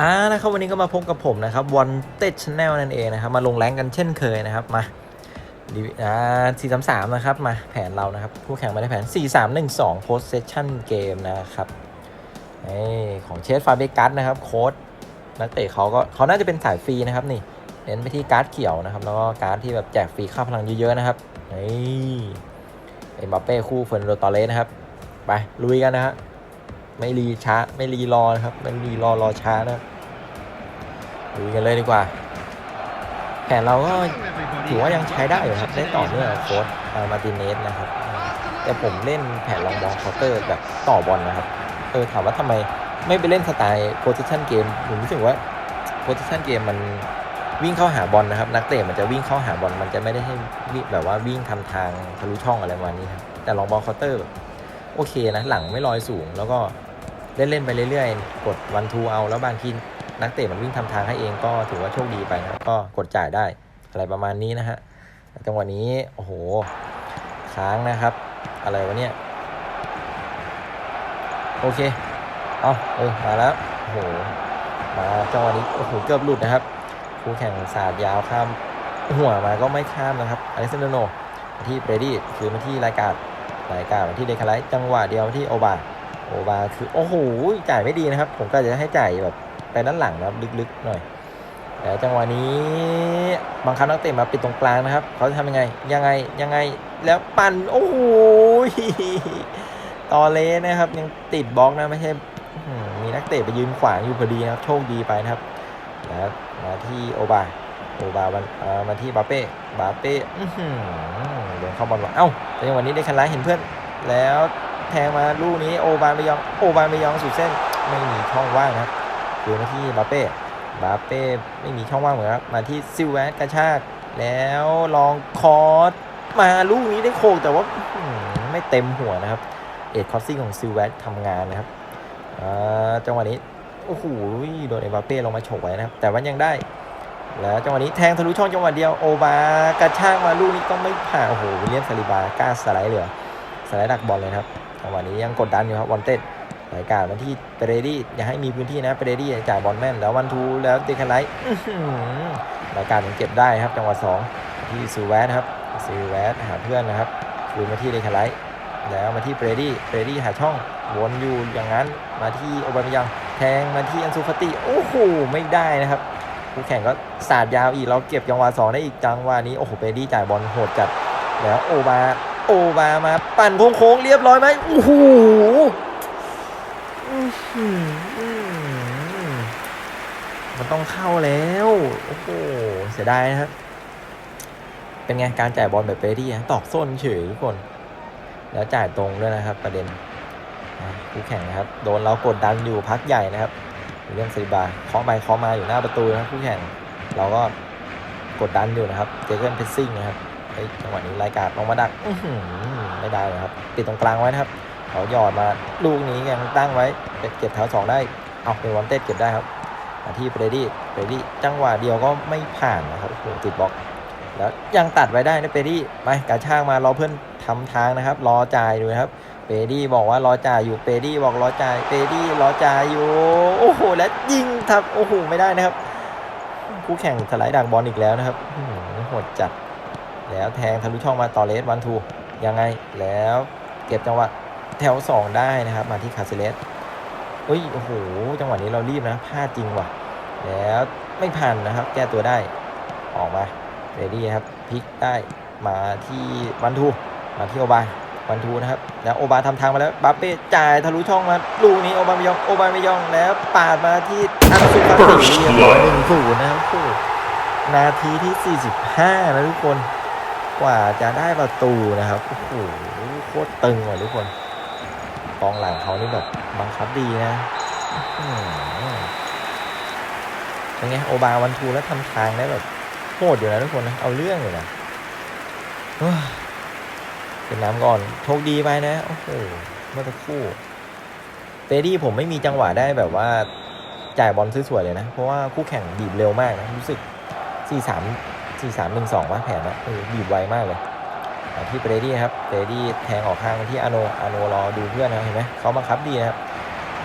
อ่านะครับวันนี้ก็มาพบกับผมนะครับวันเต็ดชแนลนั่นเองนะครับมาลงแรงกันเช่นเคยนะครับมาดีอ่าสี่สามสามนะครับมาแผนเรานะครับผู้แข่งมาได้แผน4 3 1 2 possession game นะครับนี่ของเชสฟาเบกัสนะครับโค้ดนักเตะเขาก็เขาน่าจะเป็นสายฟรีนะครับนี่เน้นไปที่การ์ดเขียวนะครับแล้วก็การ์ดที่แบบแจกฟรีค่าพลังเยอะๆนะครับนี่เอ็มบัปเป้คู่เฟรนโดตอเลสนะครับไปลุยกันนะฮะ ไม่รีช้าไม่รีรอนะครับไม่รีรอรอช้านะครับลุยกันเลยดีกว่าแผนเราก็ถือว่ายังใช้ได้อยู่ครับเล่นต่อเนื่องกับโค้ดอามาร์ติเนสนะครับ แต่ผมเล่นแผนลองบอลเคาน์เตอร์แบบต่อบอลนะครับเออถามว่าทำไมไม่ไปเล่นสไตล์ position game ผมรู้สึกว่า position game มันวิ่งเข้าหาบอลนะครับ นักเตะมันจะวิ่งเข้าหาบอลมันจะไม่ได้ให้วิ่งแบบว่าวิ่งทำทางทะลุช่องอะไรประมาณนี้ครับแต่ลองบอลเคาน์เตอร์แบบโอเคนะหลังไม่ลอยสูงแล้วก็ เล่นเล่นๆไปเรื่อยๆ กดวันทูเอา แล้วบางทีนักเตะมันวิ่งทำทางให้เองก็ถือว่าโชคดีไปนะครับก็กดจ่ายได้อะไรประมาณนี้นะฮะจังหวะนี้โอ้โหค้างนะครับ อะไรวะเนี่ยโอเคเอาเออมาแล้วโอ้โหมาจังหวะนี้โอ้โหเกือบหลุดนะครับคู่แข่งสาดยาวข้ามหัวมาก็ไม่ข้ามนะครับอเล็กซานเดโนที่เบรดี้คือมาที่รายการรายการมาที่เดคาไลท์จังหวะเดียวมาที่โอบา โอบาคือ โอ้โหจ่ายไม่ดีนะครับ ผมก็จะให้จ่ายแบบไปด้านหลังนะครับลึกๆหน่อยแต่จังหวะนี้บังคับนักเตะมาปิดตรงกลางนะครับ เขาจะทำยังไง ยังไงยังไงแล้วปั่นโอ้โหตอเลสนะครับ ยังติดบล็อกนะไม่ใช่มีนักเตะไปยืนขวางอยู่พอดีนะครับ โชคดีไปนะครับแล้วมาที่โอบาโอบาวันมาที่บาเป้บาเป้อื้อหือเดินเข้าบอลว่ะเอ้าแต่ยังหวันนี้ได้คันไลเห็นเพื่อนแล้ว แทงมาลูกนี้โอบานไม่ยองโอบานไม่ยองสุดเส้นไม่มีช่องว่างนะครับคือมาที่บาเป้บาเป้ไม่มีช่องว่างเหมือนครับมาที่ซิลแวสกระชากแล้วลองคอสมาลูกนี้ได้โคกแต่ว่าไม่เต็มหัวนะครับ เอ็ดคอสซิ่งของซิลแวตทำงานนะครับจังหวะนี้โอ้โหโดนเอ็มบัปเป้ลงมาฉกไว้นะครับ แต่ว่ายังได้ แล้วจังหวะนี้แทงทะลุช่องจังหวะเดียวโอบากระชากมาลูกนี้ก็ไม่ผ่านโอ้โหเลียมซาลิบากล้าสไลด์เหลือสไลด์ดักบอลเลยครับ จังหวะนี้ยังกดดันอยู่ครับวอนเต็ดรายการมาที่เปเรดี้อย่าให้มีพื้นที่นะเปเรดี้จ่ายบอลแม่นแล้ววันทูแล้วเดคันไลท์อื้อหือรายการยังเก็บได้ครับ จังหวะสองที่ซิลแวตครับซิลแวตหาเพื่อนนะครับคืนมาที่เดคันไลท์แล้วมาที่เบรดี้เบรดี้หาช่องวนอยู่อย่างนั้นมาที่โอบามิยังแทงมาที่อันซูฟาติโอ้โหไม่ได้นะครับคู่แข่งก็สาดยาวอีกเราเก็บจังหวะสองได้อีกจังหวะนี้โอ้โหเบรดี้จ่ายบอลโหดจัดแล้วโอบาโอบามา ปั่นโค้งๆเรียบร้อยไหมโอ้โหมันต้องเข้าแล้ว โอ้โห เสียดายนะครับ เป็นไง การจ่ายบอลแบบเบรดี้ตอกส้นเฉยทุกคน แล้วจ่ายตรงด้วยนะครับ ประเด็นคู่แข่งนะครับ โดนเรากดดันอยู่พักใหญ่นะครับเรื่องซีบาเคาะไปเคาะมาอยู่หน้าประตูนะครับคู่แข่ง เราก็กดดันอยู่นะครับ เจเกิลเพสซิ่งนะครับเฮ้จังหวะนี้รายการลงมาดัก อื้อ ไม่ได้เลยครับ ติดตรงกลางไว้นะครับเขาหยอดมาลูกนี้ยังตั้งไว้เก็บแถวสองได้เอาเป็นวันเต้เก็บได้ครับมาที่เบรดี้เบรดี้จังหวะเดียวก็ไม่ผ่านนะครับโอ้โหติดบล็อก แล้วยังตัดไว้ได้นะเปดี้ไปกระช่างมารอเพื่อนทำทางนะครับ รอจ่ายดูนะครับเปดี้บอกว่ารอจ่ายอยู่เปดี้บอกรอจ่ายเปดี้รอจ่ายอยู่โอ้โหและยิงทับโอ้โหไม่ได้นะครับ คู่แข่งสไลด์ดักบอลอีกแล้วนะครับโหดจัดแล้วแทงทะลุช่องมาต่อเลสวันทู ยังไงแล้วเก็บจังหวะแถวสองได้นะครับ มาที่คาเซเลสเฮ้ยโอ้โหจังหวะนี้เรารีบนะพลาดจริงว่ะ แล้วไม่ผ่านนะครับ แก้ตัวได้ออกมาเรดี้ครับพลิกได้มาที่วันทูมาที่โอบาวันทูนะครับแล้วโอบาทำทางมาแล้วบาเป้จ่ายทะลุช่องมาลูกนี้โอบาไม่ยองโอบาไม่ยองแล้วปาดมาที่อันสุฟาติเรียบร้อยหนึ่งศูนย์นะครับโอ้โหนาทีที่ 45 นะทุกคน กว่าจะได้ประตูนะครับโอ้โหโคตรตึงว่ะทุกคนกองหลังเขานี่แบบบังคับดีนะอื้อหือเป็นไงโอบาวันทูแล้วทำทางได้แบบโหดอยู่นะทุกคนนะเอาเรื่องอยู่นะเป็นน้ำก่อนโชคดีไปนะโอ้โหเมื่อสักครู่เตดี้ผมไม่มีจังหวะได้แบบว่าจ่ายบอลสวยๆเลยนะ เพราะว่าคู่แข่งบีบเร็วมากนะรู้สึก 4 3 4 3 1 2ว่าแผนนะเออบีบไวมากเลยที่เบรดี้ครับเบรดี้แทงออกข้างมาที่อาโนอาโนรอดูเพื่อนนะเห็นไหมเขาบังคับดีนะครับ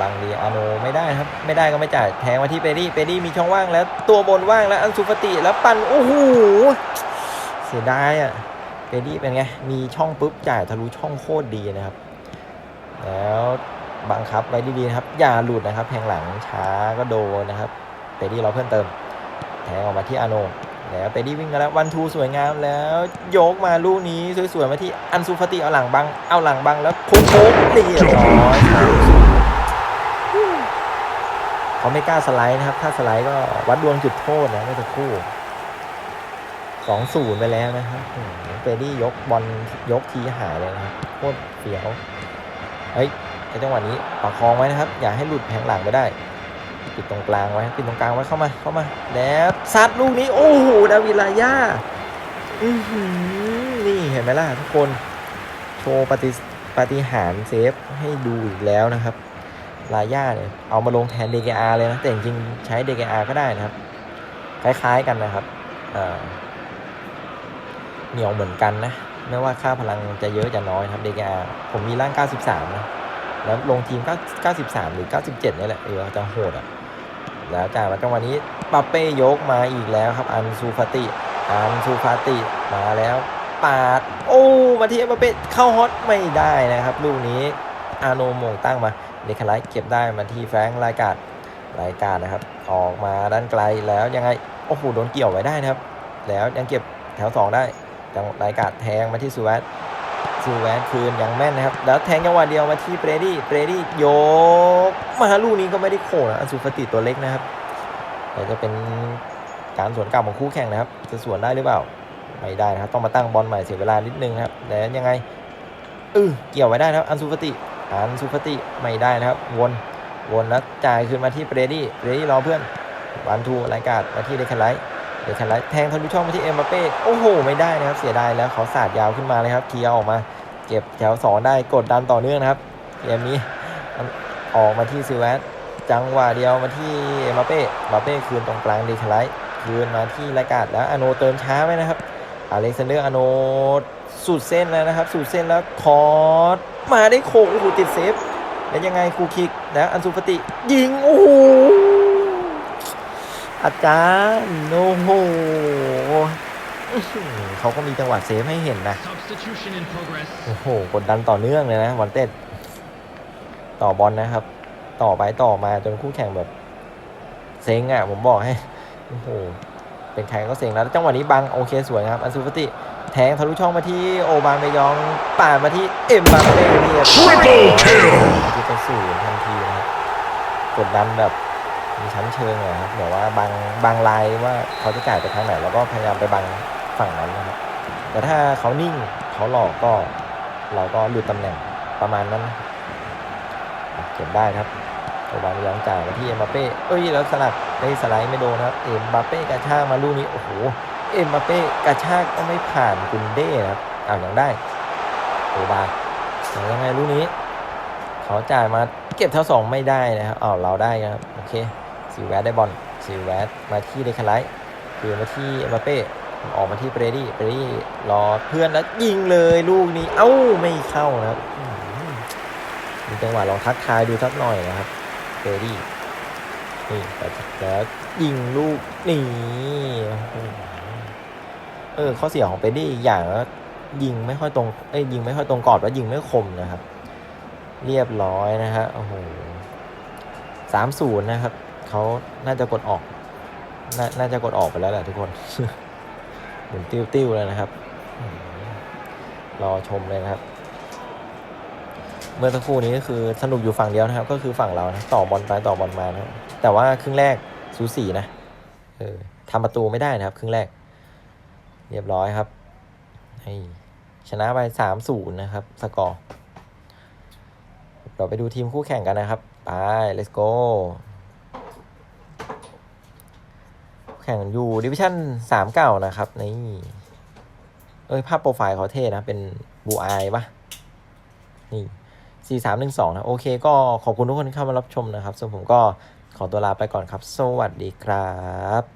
บังดีอาโนไม่ได้ครับ ไม่ได้ก็ไม่จ่ายแทงมาที่เปรี่เปรี่มีช่องว่างแล้ว ตัวบนว่างแล้วอันสุฟติแล้วปั่นโอ้โหเสียดายอะเปรี่เป็นไงมีช่องปุ๊บจ่ายทะลุช่องโคตรดีนะครับ แล้วบังคับไว้ดีๆนะครับอย่าหลุดนะครับแทงหลังช้าก็โดนนะครับเปรี่เราเพิ่มเติมแทงออกมาที่อาโน แล้วเปรี่วิ่งกันแล้ววันทูสวยงามแล้วโยกมาลูกนี้สวยๆมาที่อันซูฟติเอาหลังบังเอาหลังบังแล้วโค้งเรียบร้อยเขาไม่กล้าสไลด์นะครับถ้าสไลด์ก็วัดดวงจุดโทษนะเมื่อสักครู่สองศูนย์ไปแล้วนะครับเปรี่ยกบอลยกทีหายเลยนะครับโคตรเฟี้ยวเฮ้ยในจังหวะนี้ประคองไว้นะครับ อย่าให้หลุดแผงหลังไปได้ ปิดตรงกลางไว้ปิดตรงกลางไว้เข้ามาเข้ามาแล้วซัดลูกนี้โอ้โหดาวิลาย่าอือหือนี่เห็นไหมล่ะทุกคนโชว์ปฏิปฏิหารเซฟให้ดูอีกแล้วนะครับลาย่าเนี่ยเอามาลงแทน DKR เลยนะแต่จริงๆใช้ DKR ก็ได้นะครับ คล้ายๆกันนะครับเหนียวเหมือนกันนะ ไม่ว่าค่าพลังจะเยอะจะน้อยครับ DKR ผมมีร่าง 93 นะ แล้วลงทีม 93 หรือ 97 นี่แหละเออจะโหดอะแล้วจากมาจังหวะนี้ปาเป้ยกมาอีกแล้วครับอันซูฟาติอันซูฟาติมาแล้วปาด โอ้มาที่ปาเป้เข้าฮอตไม่ได้นะครับลูกนี้อาโนโมงตั้งมาเดคไลท์เก็บได้มาที่แฟรงรายการรายการนะครับ ออกมาด้านไกลแล้วยังไงโอ้โหโดนเกี่ยวไว้ได้นะครับ แล้วยังเก็บแถว 2 ได้จังรายการแทงมาที่ซูเวต ซูเวตคืนอยังแม่นนะครับ แล้วแทงจังหวะเดียวมาที่เบรดี้เบรดี้โยกมาลูกนี้ก็ไม่ได้โค้งนะอันซูฟติตัวเล็กนะครับแต่จะเป็นการสวนกลับของคู่แข่งนะครับ จะสวนได้หรือเปล่าไม่ได้นะครับ ต้องมาตั้งบอลใหม่เสียเวลานิดนึงนะครับแล้วยังไงเออเกี่ยวไว้ได้นะครับอันซูฟติอันซูฟติไม่ได้นะครับ วนวนแล้วจ่ายคืนมาที่เบรดี้เบรดี้รอเพื่อนวันทูรายการมาที่เดคันไลท์ เดคันไลท์แทงทะลุช่องมาที่เอ็มบัปเป้โอ้โห ไม่ได้นะครับเสียดายแล้วเขาสาดยาวขึ้นมาเลยครับเคลียร์ออกมา เก็บแถวสองได้กดดันต่อเนื่องนะครับเกมนี้ออกมาที่ซิลเวสจังหวะเดียวมาที่เอ็มบัปเป้บัปเป้คืนตรงกลางเดคันไลท์คืนมาที่รายการแล้วอโนเติมช้าไว้นะครับอเล็กซานเดอร์อโนสุดเส้นแล้วนะครับสุดเส้นแล้วทอดมาได้โค้งโอ้โหติดเซฟแล้วยังไงครูคิกแล้วอันสุปติยิงโอ้โห อาจารย์โอ้โหอื้อหือเขาก็มีจังหวะเซฟให้เห็นนะ Substitution in progress. โอ้โห กดดันต่อเนื่องเลยนะวันเต้นต่อบอลนะครับ ต่อไปต่อมาจนคู่แข่งแบบ เซ็งอะ ผมบอกให้ โอ้โห เป็นใครก็เซ็งแล้ว จังหวะนี้บังโอเคสวยนะครับอันซูฟติ แทงทะลุช่องมาที่โอบามเมยองป่าดมาที่เอ็มบัปเป้เรียบร้อย Triple kill ที่จะสู่ทันทีนะครับ กดดันแบบ มีชั้นเชิงเลยครับเดี๋ยวว่าบางบางลายว่าเขาจะจ่ายไปทางไหนแล้วก็พยายามไปบังฝั่งนั้นนะครับแต่ถ้าเขานิ่งเขาหลอกก็เราก็หลุดตำแหน่งประมาณนั้นนะเก็บได้ครับโอบามายองจ่ายมาที่เอ็มบัปเป้เอ้ยแล้วสลับได้สไลด์ไม่โดนนะครับเอ็มบัปเป้กระชากมาลูกนี้โอ้โหเอ็มบัปเป้กระชากก็ไม่ผ่านกุนเด้นะครับอ้าวยังได้โอบาแต่ยังไงลูกนี้ เขาจ่ายมาเก็บเท่าสองไม่ได้นะครับอ้าวเราได้ครับโอเค ซิลแวสได้บอลซิลแวสมาที่เดคาไลท์คือมาที่เอ็มบัปเป้ออกมาที่เบรดี้เบรดี้รอเพื่อนแล้วยิงเลยลูกนี้เอ้าไม่เข้านะครับมีจังหวะลองทักทายดูสักหน่อยนะครับเบรดี้นี่แต่แล้วยิงลูกนี้เออข้อเสียของเบรดี้อีกอย่างแล้วยิงไม่ค่อยตรงเอ้ยยิงไม่ค่อยตรงกรอบแล้วยิงไม่คมนะครับ เรียบร้อยนะฮะโอ้โหสามศูนย์นะครับ เขาน่าจะกดออกนน่าจะกดออกไปแล้วแหละทุกคนหมุนติ้วติ้วๆเลยนะครับ รอชมเลยนะครับ เมื่อสักครู่นี้ก็คือสนุกอยู่ฝั่งเดียวนะครับ ก็คือฝั่งเรานะต่อบอลไปต่อบอลมานะแต่ว่าครึ่งแรกสูสีนะเออทำประตูไม่ได้นะครับ ครึ่งแรก เรียบร้อยครับให้ชนะไปสามศูนย์นะครับ สกอร์เราไปดูทีมคู่แข่งกันนะครับ ไป let's go แข่งอยู่ดิวิชั่นสามเก่านะครับนี่เอ้ยภาพโปรไฟล์เขาเท่นะ เป็นบูไอปะนี่สี่สามหนึ่งสองนะ โอเคก็ขอบคุณทุกคนที่เข้ามารับชมนะครับ ส่วนผมก็ขอตัวลาไปก่อนครับ สวัสดีครับ